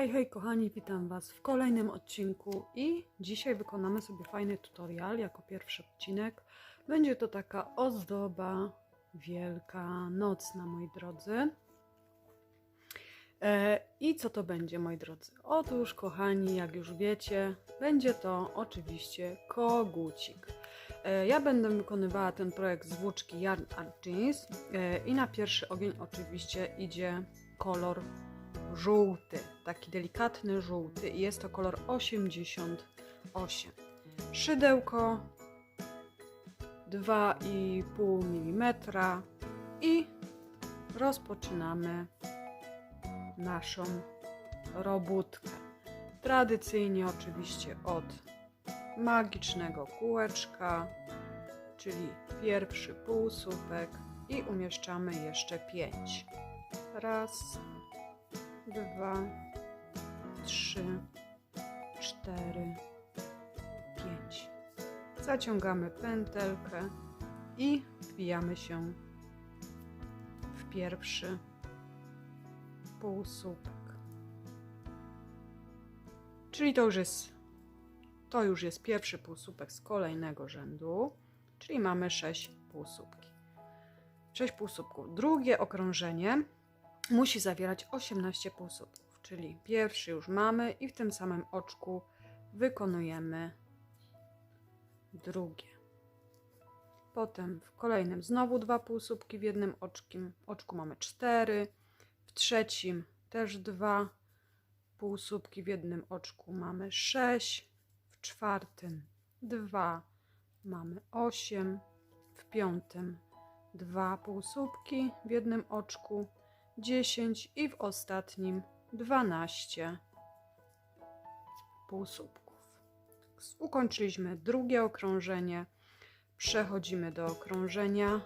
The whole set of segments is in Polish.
Hej, hej kochani, witam Was w kolejnym odcinku i dzisiaj wykonamy sobie fajny tutorial jako pierwszy odcinek. Będzie to taka ozdoba wielka, nocna, moi drodzy. E, I co to będzie, moi drodzy? Otóż, kochani, jak już wiecie, będzie to oczywiście kogucik. E, Ja będę wykonywała ten projekt z włóczki Yarn Art Jeans i na pierwszy ogień oczywiście idzie kolor żółty, taki delikatny żółty i jest to kolor 88. Szydełko 2,5 mm i rozpoczynamy naszą robótkę. Tradycyjnie oczywiście od magicznego kółeczka, czyli pierwszy półsłupek i umieszczamy jeszcze 5. Raz, dwa, trzy, cztery, pięć. Zaciągamy pętelkę i wbijamy się w pierwszy półsłupek. Czyli to już jest to już jest pierwszy półsłupek z kolejnego rzędu, czyli mamy 6 półsłupki. 6 półsłupków. Drugie okrążenie musi zawierać 18 półsłupków, czyli pierwszy już mamy i w tym samym oczku wykonujemy drugie. Potem w kolejnym znowu dwa półsłupki w jednym oczkim, oczku mamy 4, w trzecim też dwa półsłupki w jednym oczku mamy 6, w czwartym 2 mamy 8, w piątym dwa półsłupki w jednym oczku 10 i w ostatnim 12 półsłupków. Ukończyliśmy drugie okrążenie. Przechodzimy do okrążenia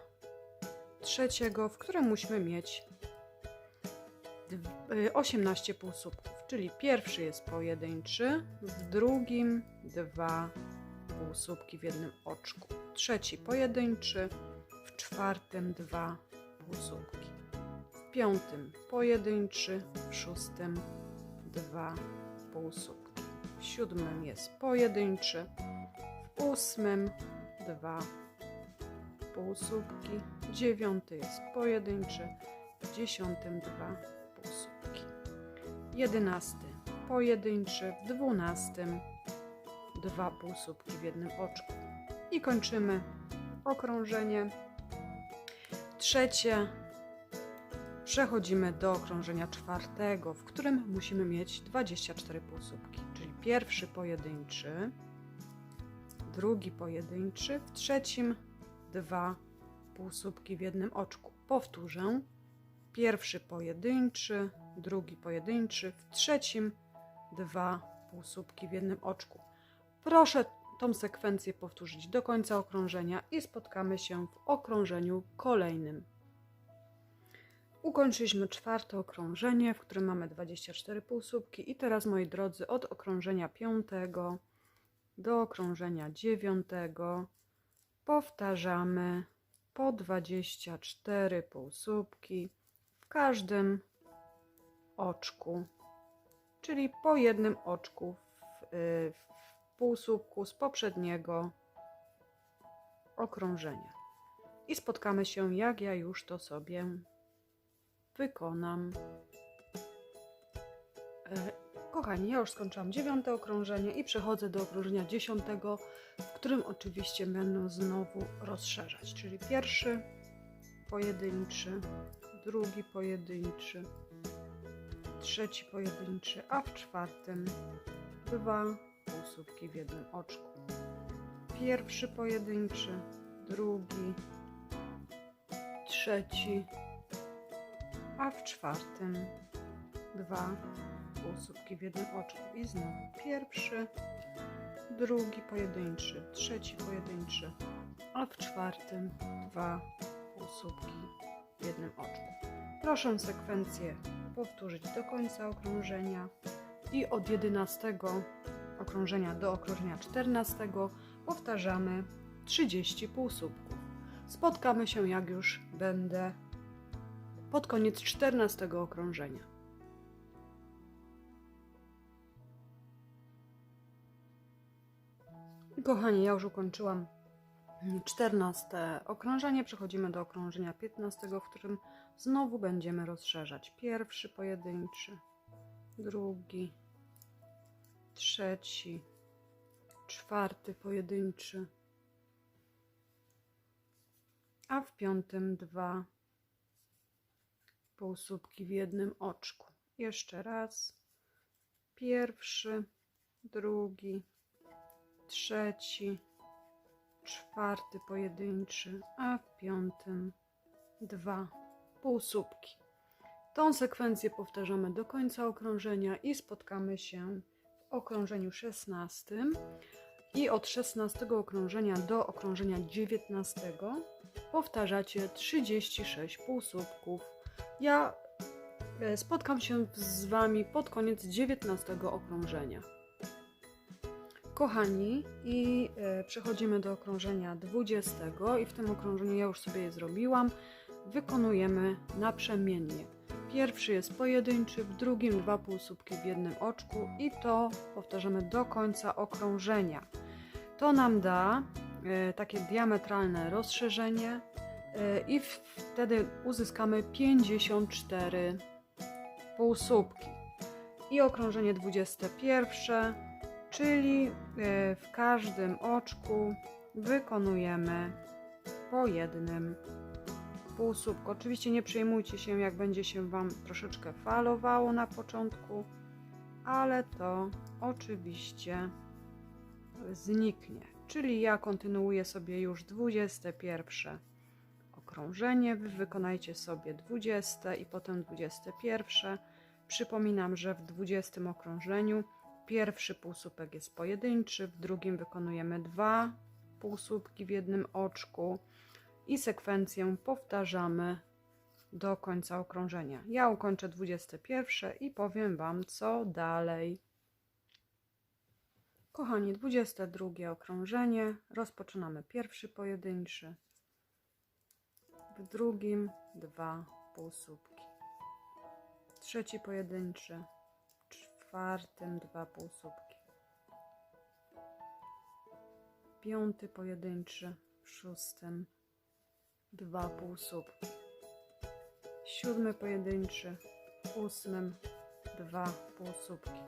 trzeciego, w którym musimy mieć dw- y, 18 półsłupków, czyli pierwszy jest pojedynczy, w drugim dwa półsłupki w jednym oczku, trzeci pojedynczy, w czwartym dwa półsłupki piątym pojedynczy, w szóstym dwa półsłupki, w siódmym jest pojedynczy, w ósmym dwa półsłupki, dziewiąty jest pojedynczy, w dziesiątym dwa półsłupki, jedenasty pojedynczy, w dwunastym dwa półsłupki w jednym oczku. I kończymy okrążenie. Trzecie przechodzimy do okrążenia czwartego, w którym musimy mieć 24 półsłupki, czyli pierwszy pojedynczy, drugi pojedynczy, w trzecim dwa półsłupki w jednym oczku. Powtórzę. Pierwszy pojedynczy, drugi pojedynczy, w trzecim dwa półsłupki w jednym oczku. Proszę tą sekwencję powtórzyć do końca okrążenia i spotkamy się w okrążeniu kolejnym. Ukończyliśmy czwarte okrążenie, w którym mamy 24 półsłupki i teraz moi drodzy od okrążenia piątego do okrążenia dziewiątego powtarzamy po 24 półsłupki w każdym oczku, czyli po jednym oczku w, y, w półsłupku z poprzedniego okrążenia. I spotkamy się, jak ja już to sobie wykonam. E, Kochani, ja już skończyłam dziewiąte okrążenie i przechodzę do okrążenia dziesiątego, w którym oczywiście będę znowu rozszerzać. Czyli pierwszy pojedynczy, drugi pojedynczy, trzeci pojedynczy, a w czwartym dwa półsłupki w jednym oczku. Pierwszy pojedynczy, drugi, trzeci, a w czwartym dwa półsłupki w jednym oczku i znowu pierwszy, drugi pojedynczy, trzeci pojedynczy, a w czwartym dwa półsłupki w jednym oczku. Proszę sekwencję powtórzyć do końca okrążenia i od 11 okrążenia do okrążenia 14 powtarzamy 30 półsłupków. Spotkamy się jak już będę pod koniec czternastego okrążenia. Kochani, ja już ukończyłam 14 okrążenie. Przechodzimy do okrążenia 15, w którym znowu będziemy rozszerzać. Pierwszy pojedynczy, drugi, trzeci, czwarty pojedynczy, a w piątym dwa półsłupki w jednym oczku. Jeszcze raz. Pierwszy, drugi, trzeci, czwarty pojedynczy, a w piątym dwa półsłupki. Tą sekwencję powtarzamy do końca okrążenia i spotkamy się w okrążeniu 16. I od 16 okrążenia do okrążenia 19 powtarzacie 36 półsłupków. Ja e, spotkam się z Wami pod koniec 19 okrążenia. Kochani, i e, przechodzimy do okrążenia 20 i w tym okrążeniu ja już sobie je zrobiłam. Wykonujemy naprzemiennie. Pierwszy jest pojedynczy, w drugim dwa półsłupki w jednym oczku i to powtarzamy do końca okrążenia. To nam da e, takie diametralne rozszerzenie i wtedy uzyskamy 54 półsłupki. I okrążenie 21 czyli e, w każdym oczku wykonujemy po jednym półsłupku. Oczywiście nie przejmujcie się, jak będzie się Wam troszeczkę falowało na początku, ale to oczywiście zniknie. Czyli ja kontynuuję sobie już 21 okrążenie, Wy wykonajcie sobie 20 i potem 21. Przypominam, że w 20 okrążeniu Pierwszy półsłupek jest pojedynczy, w drugim wykonujemy dwa półsłupki w jednym oczku i sekwencję powtarzamy do końca okrążenia. Ja ukończę 21 i powiem Wam, co dalej. Kochani, 22 okrążenie. Rozpoczynamy pierwszy pojedynczy, w drugim dwa półsłupki, trzeci pojedynczy, czwartym dwa półsłupki. Piąty pojedynczy, w szóstym dwa półsłupki. Siódmy pojedynczy, w ósmym dwa półsłupki.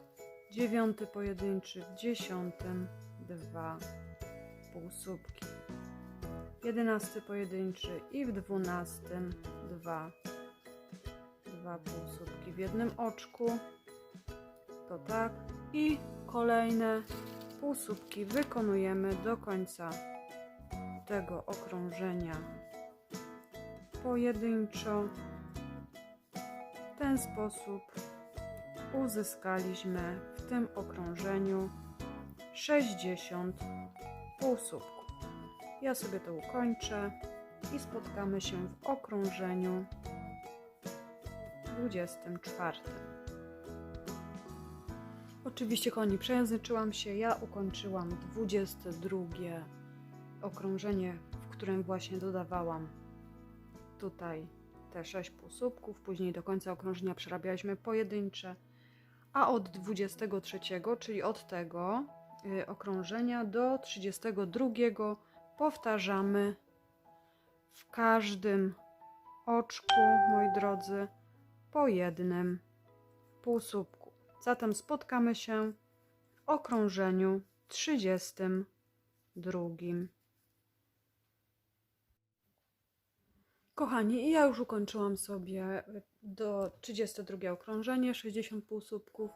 Dziewiąty pojedynczy, w dziesiątym dwa półsłupki. Jedenasty pojedynczy i w dwunastym dwa, dwa półsłupki w jednym oczku to tak i kolejne półsłupki wykonujemy do końca tego okrążenia pojedynczo. W ten sposób uzyskaliśmy w tym okrążeniu 60 półsłupków. Ja sobie to ukończę i spotkamy się w okrążeniu 24. Oczywiście, kochani, przejęzyczyłam się. Ja ukończyłam 22 okrążenie, w którym właśnie dodawałam tutaj te 6 półsłupków. Później do końca okrążenia przerabialiśmy pojedyncze. A od 23, czyli od tego y, okrążenia do 32 powtarzamy w każdym oczku, moi drodzy, po jednym półsłupku. Zatem spotkamy się w okrążeniu 32. Kochani, ja już ukończyłam sobie do 32 okrążenie, 60 półsłupków.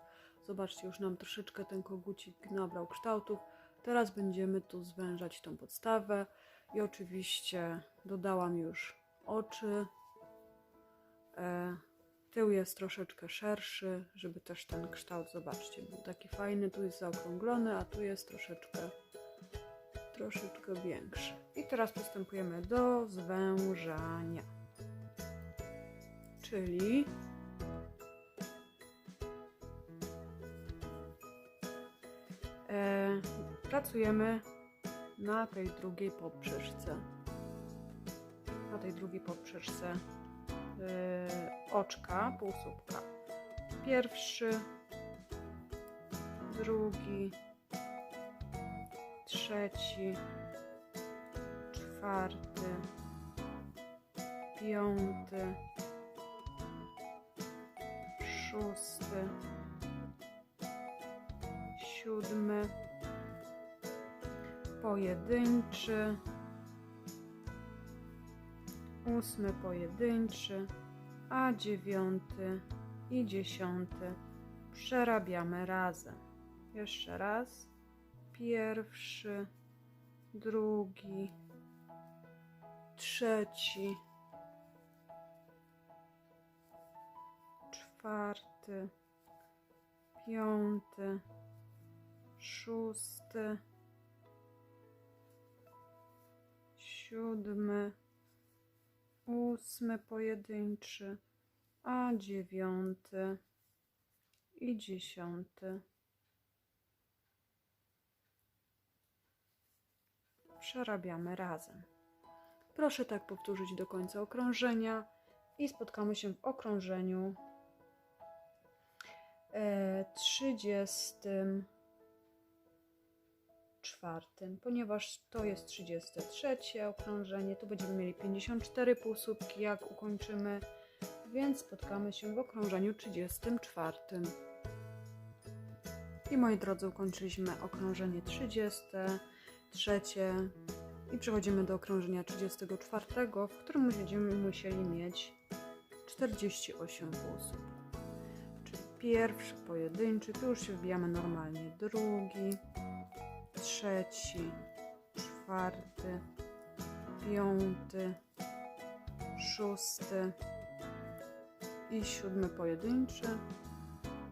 Zobaczcie, już nam troszeczkę ten kogucik nabrał kształtów. Teraz będziemy tu zwężać tą podstawę i oczywiście dodałam już oczy. E, Tył jest troszeczkę szerszy, żeby też ten kształt, zobaczcie, był taki fajny. Tu jest zaokrąglony, a tu jest troszeczkę, troszeczkę większy. I teraz przystępujemy do zwężania. Czyli pracujemy na tej drugiej poprzeczce. Na tej drugiej poprzeczce Y, oczka, półsłupka. Pierwszy, drugi, trzeci, czwarty, piąty, szósty, siódmy, pojedynczy, ósmy pojedynczy, a dziewiąty i dziesiąty przerabiamy razem. Jeszcze raz. Pierwszy, drugi, trzeci, czwarty, piąty, szósty, siódmy, ósmy pojedynczy, a dziewiąty i dziesiąty. Przerabiamy razem. Proszę tak powtórzyć do końca okrążenia i spotkamy się w okrążeniu e, 34, ponieważ to jest 33 okrążenie, tu będziemy mieli 54 półsłupki, jak ukończymy, więc spotkamy się w okrążeniu 34. I moi drodzy, ukończyliśmy okrążenie 33 i przechodzimy do okrążenia 34, w którym będziemy musieli mieć 48 półsłupków. Czyli pierwszy pojedynczy, tu już się wbijamy normalnie, drugi, trzeci, czwarty, piąty, szósty i siódmy pojedynczy,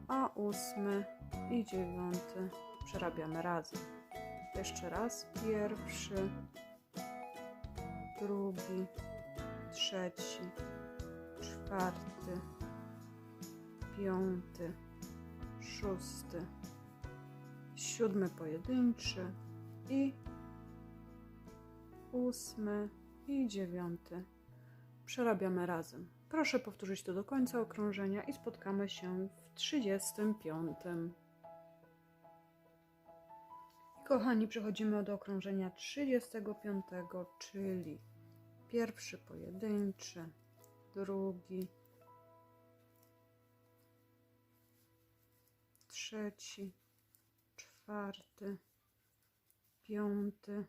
a ósmy i dziewiąty przerabiamy razem. Jeszcze raz. Pierwszy, drugi, trzeci, czwarty, piąty, szósty, siódmy pojedynczy i ósmy i dziewiąty. Przerabiamy razem. Proszę powtórzyć to do końca okrążenia i spotkamy się w 35. Kochani, przechodzimy do okrążenia 35, czyli pierwszy pojedynczy, drugi, trzeci, czwarty, piąty,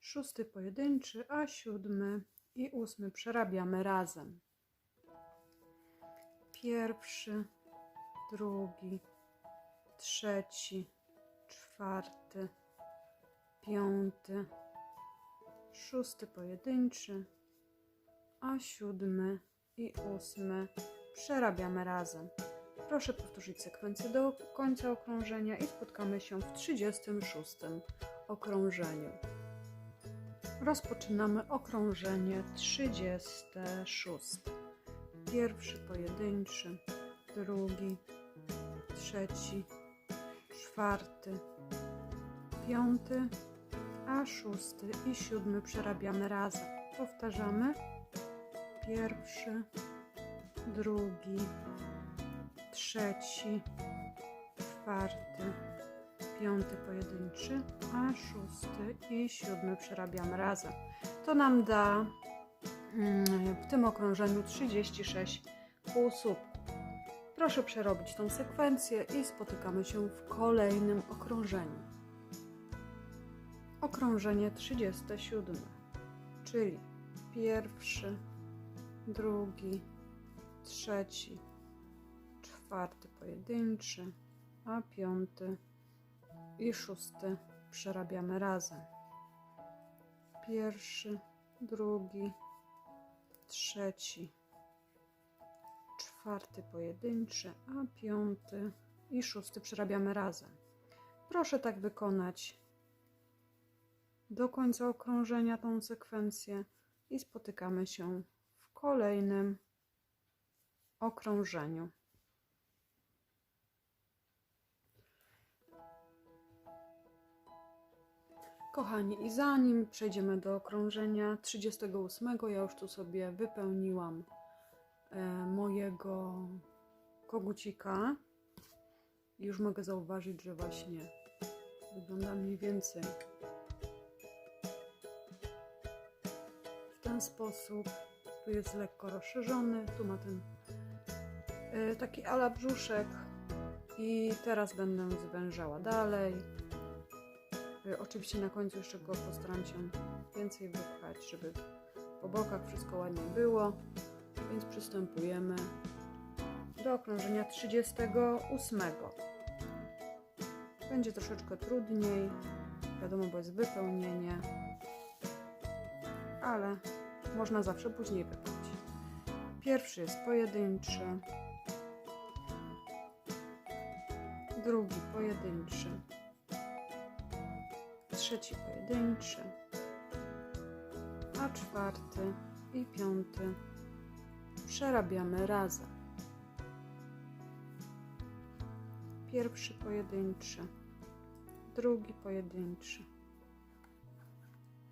szósty pojedynczy, a siódmy i ósmy przerabiamy razem. Pierwszy, drugi, trzeci, czwarty, piąty, szósty pojedynczy, a siódmy i ósmy przerabiamy razem. Proszę powtórzyć sekwencję do końca okrążenia i spotkamy się w 36 okrążeniu. Rozpoczynamy okrążenie 36. Pierwszy pojedynczy, drugi, trzeci, czwarty, piąty, a szósty i siódmy przerabiamy razem. Powtarzamy. Pierwszy, drugi, trzeci, czwarty, piąty pojedynczy, a szósty i siódmy przerabiamy razem. To nam da mm, w tym okrążeniu 36 półsłupków. Proszę przerobić tą sekwencję i spotykamy się w kolejnym okrążeniu. Okrążenie 37, czyli pierwszy, drugi, trzeci, czwarty pojedynczy, a piąty i szósty przerabiamy razem. Pierwszy, drugi, trzeci, czwarty pojedynczy, a piąty i szósty przerabiamy razem. Proszę tak wykonać do końca okrążenia tą sekwencję i spotykamy się w kolejnym okrążeniu. Kochani, i zanim przejdziemy do okrążenia 38, ja już tu sobie wypełniłam e, mojego kogucika. Już mogę zauważyć, że właśnie Wygląda mniej więcej w ten sposób. Tu jest lekko rozszerzony, tu ma ten y, taki ala brzuszek i teraz będę zwężała dalej. Y, oczywiście na końcu jeszcze go postaram się więcej wypchać, żeby po bokach wszystko ładnie było. Więc przystępujemy do okrążenia 38. Będzie troszeczkę trudniej, wiadomo, bo jest wypełnienie, ale można zawsze później wypchać. Pierwszy jest pojedynczy, drugi pojedynczy, trzeci pojedynczy, a czwarty i piąty przerabiamy razem. Pierwszy pojedynczy, drugi pojedynczy,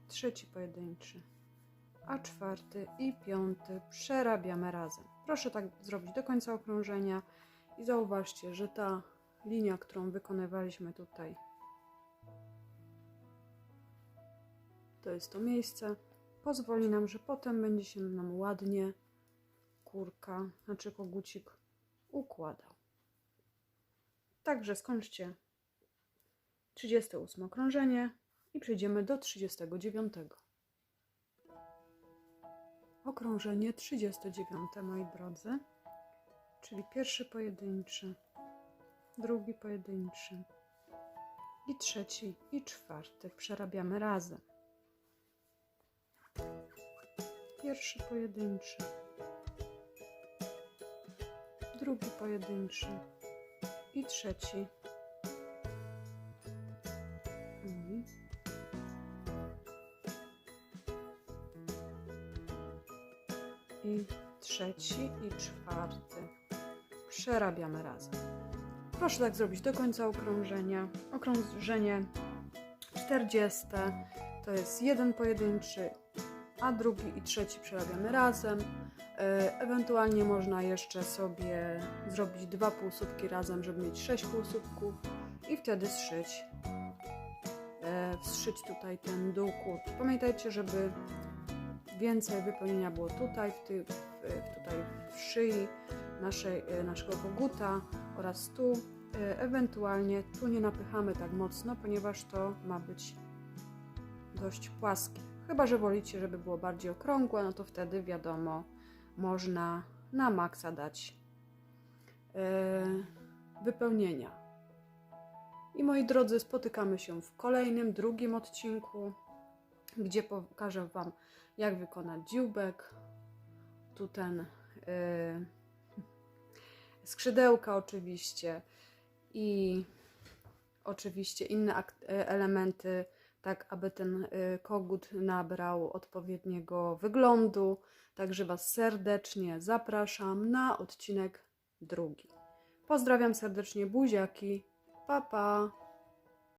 trzeci pojedynczy, a czwarty i piąty przerabiamy razem. Proszę tak zrobić do końca okrążenia i zauważcie, że ta linia, którą wykonywaliśmy tutaj, to jest to miejsce, pozwoli nam, że potem będzie się nam ładnie kurka, znaczy kogucik układał. Także skończcie 38 okrążenie i przejdziemy do 39. Okrążenie 39, moi drodzy, czyli pierwszy pojedynczy, drugi pojedynczy i trzeci i czwarty przerabiamy razem. Pierwszy pojedynczy, drugi pojedynczy i trzeci. Mhm. I trzeci i czwarty. Przerabiamy razem. Proszę tak zrobić do końca okrążenia. Okrążenie 40 to jest jeden pojedynczy, a drugi i trzeci przerabiamy razem. E, Ewentualnie można jeszcze sobie zrobić dwa półsłupki razem, żeby mieć sześć półsłupków i wtedy zszyć, e, zszyć tutaj ten dół kurtki. Pamiętajcie, żeby więcej wypełnienia było tutaj, w, ty, tutaj w szyi naszej, e, naszego koguta oraz tu. E, Ewentualnie tu nie napychamy tak mocno, ponieważ to ma być dość płaskie. Chyba, że wolicie, żeby było bardziej okrągłe, no to wtedy wiadomo, można na maksa dać e, wypełnienia. I moi drodzy, spotykamy się w kolejnym, drugim odcinku, gdzie pokażę Wam, jak wykonać dzióbek. Tu ten e, skrzydełka oczywiście i oczywiście inne e, elementy, tak aby ten y, kogut nabrał odpowiedniego wyglądu. Także Was serdecznie zapraszam na odcinek drugi. Pozdrawiam serdecznie buziaki. Pa pa!